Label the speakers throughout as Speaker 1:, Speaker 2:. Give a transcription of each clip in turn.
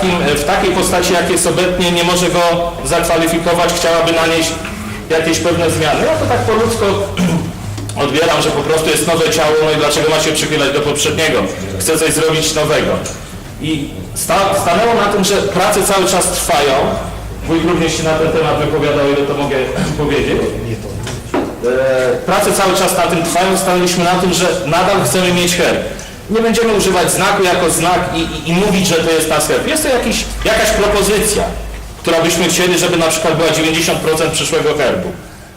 Speaker 1: takim, w takiej postaci, jak jest obecnie, nie może go zakwalifikować, chciałaby nanieść jakieś pewne zmiany. Ja to tak po ludzko odbieram, że po prostu jest nowe ciało, no i dlaczego ma się przychylać do poprzedniego? Chcę coś zrobić nowego. I sta, stanęło na tym, że prace cały czas trwają. Wójt również się na ten temat wypowiadał, ile to mogę powiedzieć. E, prace cały czas na tym trwają, stanęliśmy na tym, że nadal chcemy mieć herb. Nie będziemy używać znaku jako znak i, i, i mówić, że to jest nasz herb. Jest to jakiś, jakaś propozycja, która byśmy chcieli, żeby na przykład była 90% przyszłego herbu.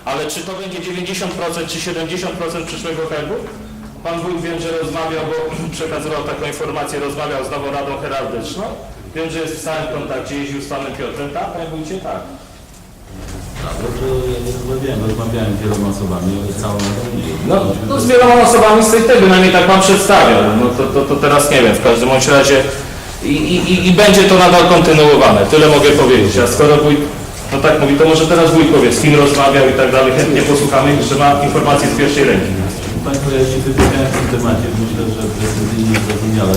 Speaker 1: Ale czy to będzie 90% czy 70% przyszłego herbu? Pan wójt wiem, że rozmawiał, bo przekazywał taką informację, rozmawiał z Nową Radą Heraldyczną. Wiem, że jest w stałym kontakcie, jeździł z panem Piotrem. Tak, panie wójcie, tak.
Speaker 2: No to ja nie rozmawiałem, rozmawiałem z wieloma osobami, ale z całą
Speaker 1: No, no z wieloma osobami z tej tego, najmniej tak Pan przedstawia. No to, to, to teraz nie wiem, w każdym bądź razie i, i, i- będzie to nadal kontynuowane, tyle mogę powiedzieć. A skoro wójt, no tak mówi, to może teraz wójt powie, z kim rozmawiał i tak dalej, chętnie posłuchamy, że ma informacje z pierwszej ręki.
Speaker 2: Państwo, ja się wypowiedziałem w tym temacie, myślę, że precyzyjnie zrozumiale.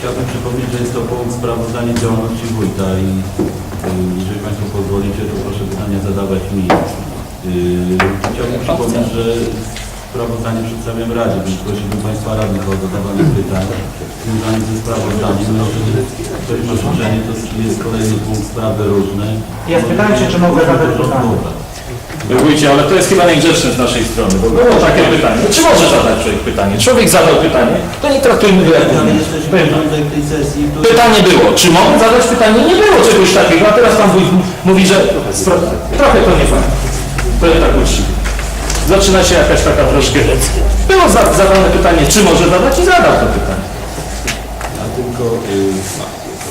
Speaker 2: Chciałbym przypomnieć, że jest to punkt sprawozdanie działalności wójta i y, jeżeli Państwo pozwolicie, to proszę pytania zadawać mi. Y, Chciałbym przypomnieć, że sprawozdanie przedstawiam Radzie, więc prosiłbym Państwa radnych o zadawanie pytań związanych ze sprawozdaniem. No, jeżeli ktoś ma życzenie, to jest kolejny punkt sprawy różne.
Speaker 3: Jest pytanie, czy mogę zadać pytanie?
Speaker 1: Wójcie, ale to jest chyba niegrzeczne z naszej strony, bo było takie pytanie. Czy może zadać człowiek pytanie? Człowiek zadał pytanie, to nie traktujmy go jak
Speaker 2: Ale jesteśmy w porządek tej sesji, to
Speaker 1: Pytanie było, czy mogę zadać pytanie? Nie było czegoś takiego, a teraz pan wójt mówi, że trochę to nie fajnie. Powiem tak uczciwie. Zaczyna się jakaś taka troszkę... Było za- zadane pytanie, czy może zadać i zadał to pytanie.
Speaker 2: Ja tylko y,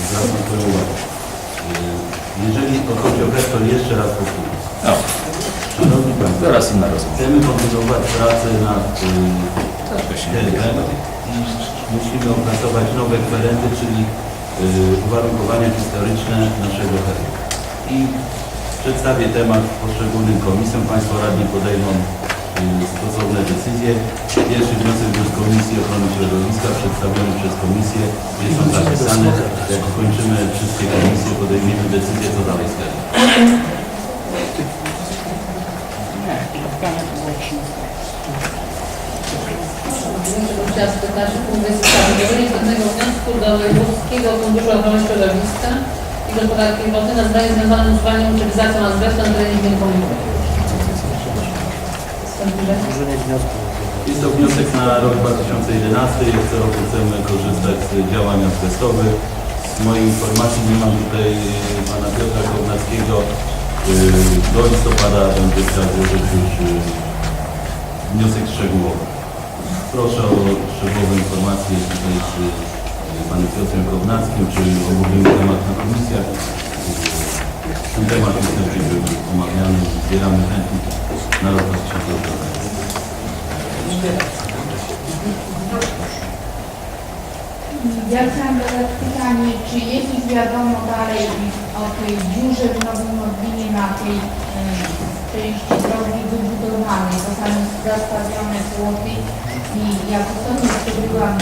Speaker 2: zwracam Twoją uwagę. Y, jeżeli chodzi o rektor, jeszcze raz powtórzę.
Speaker 1: No,
Speaker 2: Szanowni Państwo,
Speaker 1: teraz inna rozmowa.
Speaker 2: chcemy kontynuować pracę nad
Speaker 1: Tak,
Speaker 2: y, herbem i musimy opracować nowe kwerendy, czyli y, uwarunkowania historyczne naszego herbu. I przedstawię temat poszczególnym komisjom. Państwo radni podejmą y, stosowne decyzje. Pierwszy wniosek był z Komisji Ochrony Środowiska przedstawiony przez Komisję. Jest on zapisany. Jak ukończymy wszystkie komisje, podejmiemy decyzję, co dalej z herbem.
Speaker 4: Chciałam spytać, punkt jest wniosku do Wojewódzkiego Funduszu Ochrony Środowiska i Gospodarki Wodnej na zdanie związanym z usuwaniem utylizacją azbestu na terenie.
Speaker 2: Jest to wniosek na rok 2011. Jak co roku chcemy korzystać z działań azbestowych. Z mojej informacji nie mam tutaj y, pana Piotra Kownackiego. Y, Do listopada będzie trzeba złożyć już y, wniosek szczegółowy. Proszę o szczegółowe informacje tutaj z y, panem Piotrem Kownackim, czy omówimy temat na komisjach. Y, Ten temat występuje był omawiany, zbieramy chętnych na rok 2011.
Speaker 5: Ja chciałam zadać pytanie, czy jest już wiadomo dalej o tej dziurze w Nowym Modlinie na tej e, części drogi wybudowanej, bo tam jest zastawione płoty i jak ostatnio przebyłam,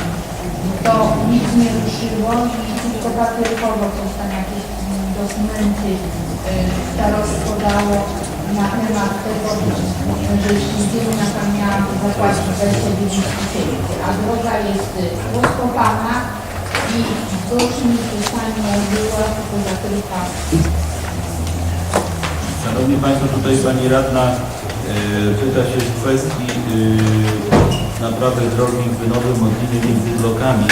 Speaker 5: to nic nie ruszyło i tylko papierkowo coś tam jakieś mm, dokumenty starostwo dało na temat tego, że ślubienia tam miała zapłacić 29 tysięcy, a droga jest y, rozkopana i proszę mi pytanie była tylko zakryta.
Speaker 2: Szanowni Państwo, tutaj Pani Radna e, pyta się w kwestii e, naprawy drogi w Nowym Modlinie między blokami.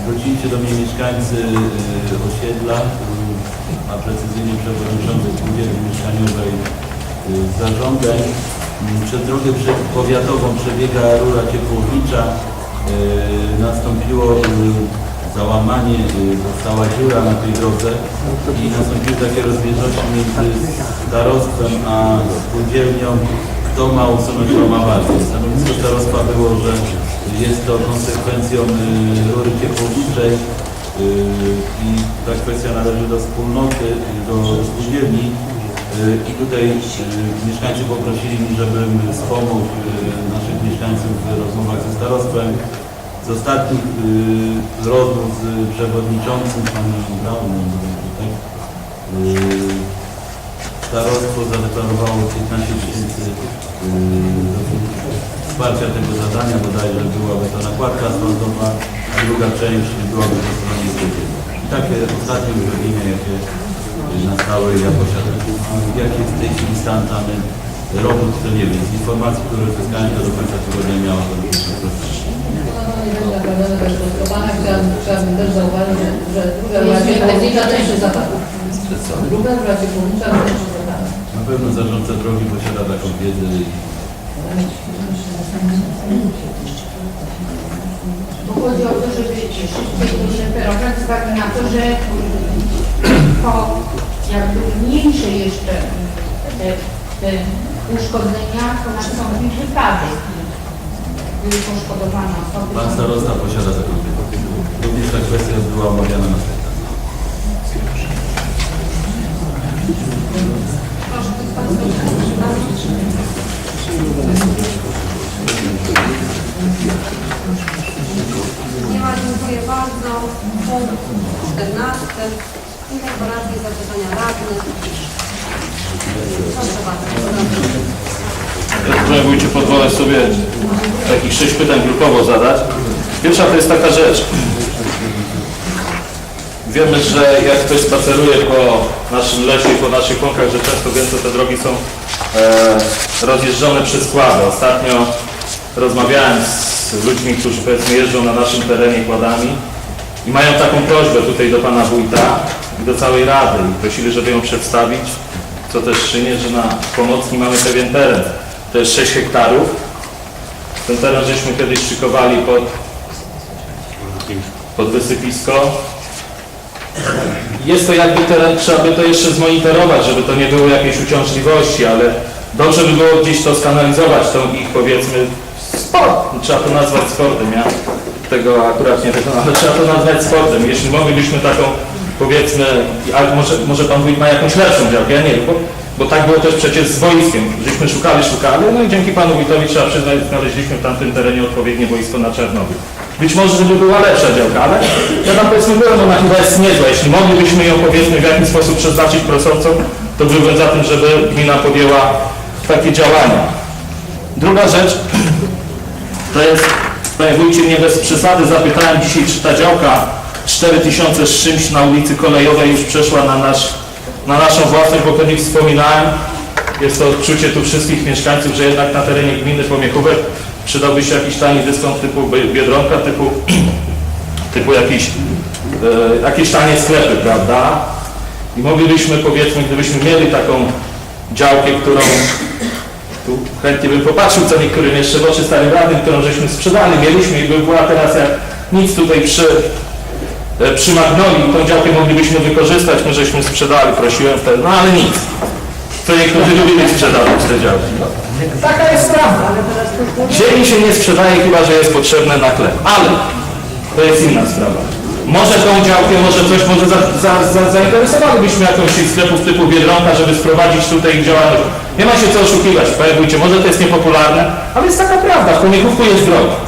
Speaker 2: Zwrócili się do mnie mieszkańcy e, osiedla, a precyzyjnie przewodniczący spółdzielni mieszkaniowej zarządem. M, Przez drogę powiatową przebiega rura ciepłownicza. Nastąpiło załamanie, y, została dziura na tej drodze i nastąpiły takie rozbieżności między starostwem a spółdzielnią, kto ma usunąć tą awarię. Stanowisko starostwa było, że jest to konsekwencją y, rury ciepłowniczej y, i ta kwestia należy do wspólnoty, do spółdzielni Y, I tutaj mieszkańcy poprosili mnie, żebym wspomógł naszych mieszkańców w rozmowach ze starostwem. z ostatnich rozmów z przewodniczącym panem Braunem y, starostwo zadeklarowało 15 tysięcy y, wsparcia tego zadania, bodajże byłaby to nakładka sądowa, a druga część byłaby po stronie gminy. I takie ostatnie uzgodnienia, jakie y, nastały, ja posiadam. Jaki w tej chwili stan dany robót, to nie wiem. Z informacji, które uzyskałem, to do końca tygodnia miała to być.
Speaker 4: No. Chciałabym, też zauważyć, że, druga radzie górnicza też jest zapadła. Druga radzie górnicza też.
Speaker 2: Na pewno zarządca drogi posiada taką wiedzę i
Speaker 5: Bo chodzi o to, żeby szybciej to zreferować z uwagi na to, że po jakby mniejsze jeszcze te, te uszkodzenia, to nastąpi wypadek. Były poszkodowane osoby.
Speaker 2: pan starosta posiada taką wiedzę. Również ta kwestia była omawiana na.
Speaker 6: Nie ma, dziękuję bardzo. Punkt 14. Informacje i zapytania radnych. Proszę bardzo.
Speaker 1: Ja Panie Wójcie, pozwolę sobie takich sześć pytań grupowo zadać. Pierwsza to jest taka rzecz. Wiemy, że jak ktoś spaceruje po naszym lesie po naszych łąkach, że często gęsto te drogi są e, rozjeżdżone przez kłady. Ostatnio rozmawiałem z ludźmi, którzy powiedzmy jeżdżą na naszym terenie kładami i mają taką prośbę tutaj do Pana Wójta i do całej Rady i prosili, żeby ją przedstawić, co też czynię, że na Pomocni mamy pewien teren. To jest 6 hektarów. Ten teren żeśmy kiedyś szykowali pod, pod wysypisko. Jest to jakby teren, trzeba by to jeszcze zmonitorować, żeby to nie było jakiejś uciążliwości, ale dobrze by było gdzieś to skanalizować, tą ich powiedzmy sport, trzeba to nazwać sportem, ja tego akurat nie wykonam, ale trzeba to nazwać sportem. Jeśli moglibyśmy taką powiedzmy, a może, może Pan Wójt ma jakąś lepszą działkę, ja nie wiem, bo, tak było też przecież z boiskiem, żeśmy szukali, szukali, no i dzięki Panu Wójtowi trzeba przyznać, znaleźliśmy w tamtym terenie odpowiednie boisko na Czarnobyl. Być może, żeby była lepsza działka, ale ja tam powiedzmy byłem, ona chyba jest niezła. Jeśli moglibyśmy ją powiedzmy w jakiś sposób przeznaczyć prosowcom, to byłbym za tym, żeby gmina podjęła takie działania. Druga rzecz, to jest, panie wójcie, nie bez przesady zapytałem dzisiaj, czy ta działka 4000 z czymś na ulicy Kolejowej już przeszła na, nasz, na naszą własność, bo kiedyś wspominałem, jest to odczucie tu wszystkich mieszkańców, że jednak na terenie gminy Pomiechówek przydałby się jakiś tani dyskont typu Bi- Biedronka, typu, typu jakiś, e, jakieś tanie sklepy, prawda? I moglibyśmy, powiedzmy, gdybyśmy mieli taką działkę, którą tu chętnie bym popatrzył, co niektórym jeszcze w oczy starym radnym, którą żeśmy sprzedali, mieliśmy i by była teraz jak nic tutaj przy, przy Magnolii, tą działkę moglibyśmy wykorzystać, my żeśmy sprzedali, prosiłem wtedy, no ale nic. To niektórzy lubili sprzedawać te działki. No. Taka jest prawda. Ziemi się nie sprzedaje, chyba że jest potrzebne na chleb, ale to jest inna sprawa. Może tą działkę, może coś, może za, za, za, zainteresowalibyśmy jakąś z sklepów typu Biedronka, żeby sprowadzić tutaj ich działalność. Nie ma się co oszukiwać, panie wójcie, może to jest niepopularne, ale jest taka prawda, w Pomiechówku jest drogo.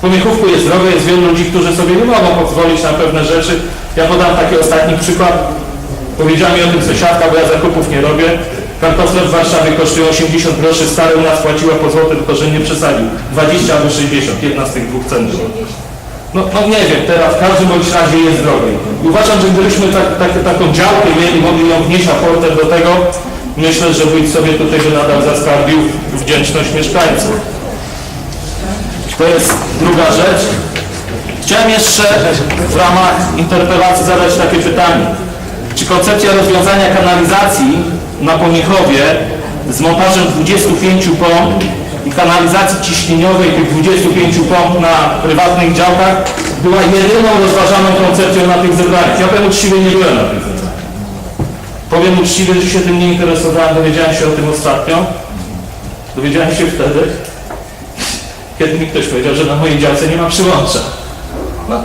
Speaker 1: Pomiechówku jest drogo, jest wielu ludzi, którzy sobie nie mogą pozwolić na pewne rzeczy. Ja podam taki ostatni przykład. Powiedziała mi o tym sąsiadka, bo ja zakupów nie robię. Kartofle w Warszawie kosztują 80 groszy, stare u nas płaciła po złoty, tylko że nie przesadził. 20 albo 60, jedna z tych dwóch cen była. No, no nie wiem, teraz w każdym bądź razie jest drogo. I uważam, że gdybyśmy tak, tak, taką działkę mieli, mogli ją wnieść aportem do tego, myślę, że wójt sobie tutaj by nadal zaskarbił wdzięczność mieszkańców. To jest druga rzecz. Chciałem jeszcze w ramach interpelacji zadać takie pytanie. Czy koncepcja rozwiązania kanalizacji na Pomiechowie z montażem 25 pomp i kanalizacji ciśnieniowej tych 25 pomp na prywatnych działkach była jedyną rozważaną koncepcją na tych zebraniach? Ja powiem uczciwie, nie byłem na tych zebraniach. Powiem uczciwie, że się tym nie interesowałem, dowiedziałem się o tym ostatnio. Dowiedziałem się wtedy, kiedy mi ktoś powiedział, że na mojej działce nie ma przyłącza. No,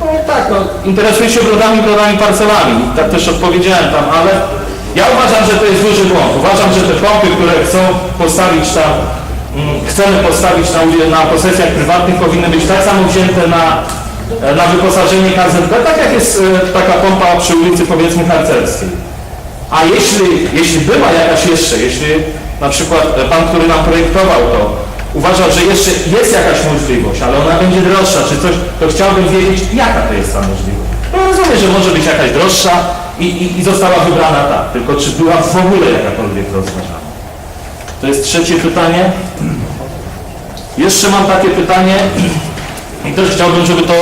Speaker 1: no tak, no, interesuję się brodami, brodami, parcelami. Tak też odpowiedziałem tam, ale ja uważam, że to jest duży błąd. Uważam, że te pompy, które chcą postawić tam mm, chcemy postawić na, na posesjach prywatnych powinny być tak samo wzięte na, e, na wyposażenie KZB, tak jak jest e, taka pompa przy ulicy powiedzmy harcerskiej. A jeśli, jeśli była jakaś jeszcze, jeśli na przykład e, pan, który nam projektował to, uważa, że jeszcze jest jakaś możliwość, ale ona będzie droższa czy coś, to chciałbym wiedzieć, jaka to jest ta możliwość. No rozumiem, że może być jakaś droższa i, i, i została wybrana ta, tylko czy była w ogóle jakakolwiek rozważana. To jest trzecie pytanie. Jeszcze mam takie pytanie i też chciałbym, żeby to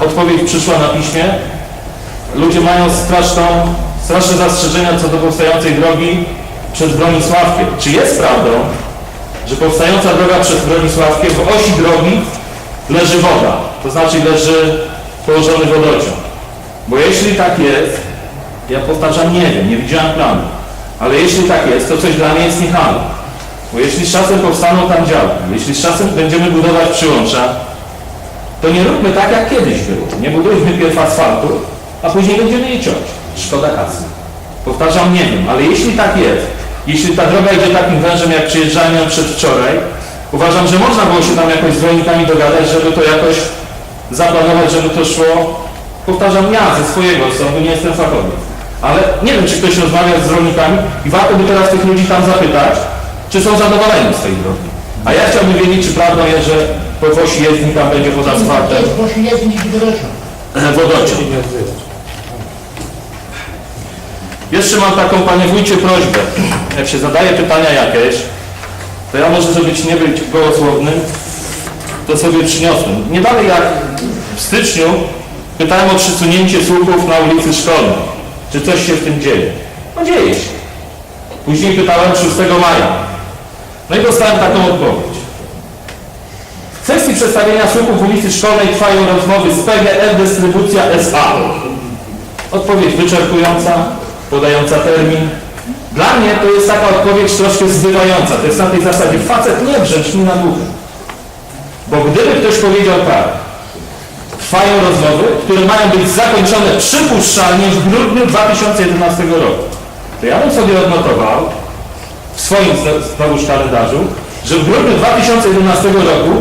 Speaker 1: odpowiedź przyszła na piśmie. Ludzie mają straszną, straszne zastrzeżenia co do powstającej drogi przed Bronisławkiem. Czy jest prawdą, że powstająca droga przed Bronisławkiem w osi drogi leży woda, to znaczy leży położony wodociąg? Bo jeśli tak jest, ja powtarzam, nie wiem, nie widziałem planu, ale jeśli tak jest, to coś dla mnie jest niehalo. Bo jeśli z czasem powstaną tam działki, jeśli z czasem będziemy budować przyłącza, to nie róbmy tak, jak kiedyś było. Nie budujmy pierw asfaltu, a później będziemy je ciąć. Szkoda kasy. Powtarzam, nie wiem, ale jeśli tak jest, jeśli ta droga idzie takim wężem, jak przyjeżdżałem ją przedwczoraj, uważam, że można było się tam jakoś z rolnikami dogadać, żeby to jakoś zaplanować, żeby to szło, powtarzam, ja ze swojego sądu, nie jestem fachowiec. Ale nie wiem, czy ktoś rozmawia z rolnikami i warto by teraz tych ludzi tam zapytać, czy są zadowoleni z tej drogi. A ja chciałbym wiedzieć, czy prawdą jest, że po Wosi jezdni tam będzie pod asfaltem
Speaker 3: Proszę jezdnić i wodociąg.
Speaker 1: e, wodociąg. Jeszcze mam taką, panie wójcie, prośbę. Jak się zadaje pytania jakieś, to ja może, żeby nie być gołosłownym, to sobie przyniosłem. Nie dalej jak w styczniu pytałem o przesunięcie słupów na ulicy Szkolnej. Czy coś się w tym dzieje? No dzieje się. Później pytałem 6 maja. No i dostałem taką odpowiedź. W kwestii przedstawienia słupów ulicy Szkolnej trwają rozmowy z PGR Dystrybucja S.A. Odpowiedź wyczerpująca, podająca termin. Dla mnie to jest taka odpowiedź troszkę zbywająca. To jest na tej zasadzie, facet nie brzęcz mi na duchu. Bo gdyby ktoś powiedział tak, trwają rozmowy, które mają być zakończone przypuszczalnie w grudniu 2011 roku, to ja bym sobie odnotował w swoim zno- znowuż kalendarzu, że w grudniu 2011 roku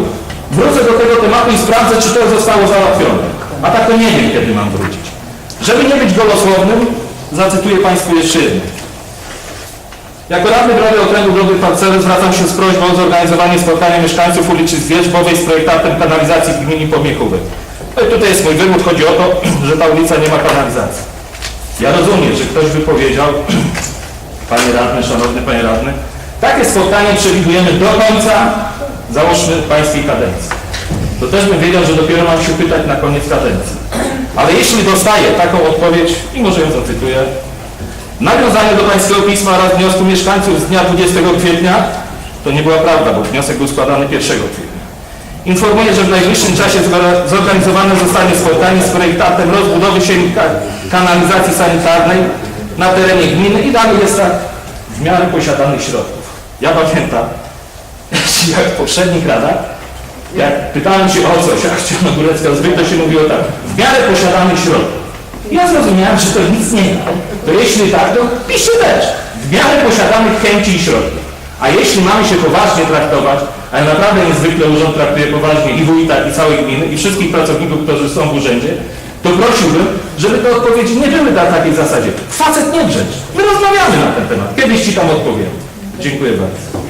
Speaker 1: wrócę do tego tematu i sprawdzę, czy to zostało załatwione. A tak to nie wiem, kiedy mam wrócić. Żeby nie być golosłownym, zacytuję Państwu jeszcze jedno. Jako radny Brody Okręgu Brody Parcele zwracam się z prośbą o zorganizowanie spotkania mieszkańców ulicy Zwierzbowej z projektantem kanalizacji w gminie Pomiechówek. No i tutaj jest mój wywód, chodzi o to, że ta ulica nie ma kanalizacji. Ja rozumiem, że ktoś by powiedział, Panie Radny, Szanowny Panie Radny, takie spotkanie przewidujemy do końca, załóżmy, Pańskiej kadencji. To też bym wiedział, że dopiero mam się pytać na koniec kadencji. Ale jeśli dostaję taką odpowiedź, i może ją zacytuję, nawiązanie do Pańskiego pisma oraz wniosku mieszkańców z dnia 20 kwietnia, to nie była prawda, bo wniosek był składany 1 kwietnia. Informuję, że w najbliższym czasie zorganizowane zostanie spotkanie z projektantem rozbudowy sieci ka- kanalizacji sanitarnej na terenie gminy i dalej jest tak w miarę posiadanych środków. Ja pamiętam, jak w poprzednich radach, jak pytałem się o coś, jak Ciemnogórecka zwykle się mówiło tak, miarę posiadanych środków. Ja zrozumiałem, że to nic nie ma. To jeśli tak, to piszcie też. W miarę posiadanych chęci i środków. A jeśli mamy się poważnie traktować, a ja naprawdę niezwykle urząd traktuje poważnie i wójta, i całej gminy, i wszystkich pracowników, którzy są w urzędzie, to prosiłbym, żeby te odpowiedzi nie były na takiej zasadzie. Facet nie brzęcz. My rozmawiamy na ten temat. Kiedyś Ci tam odpowiem. Dziękuję bardzo.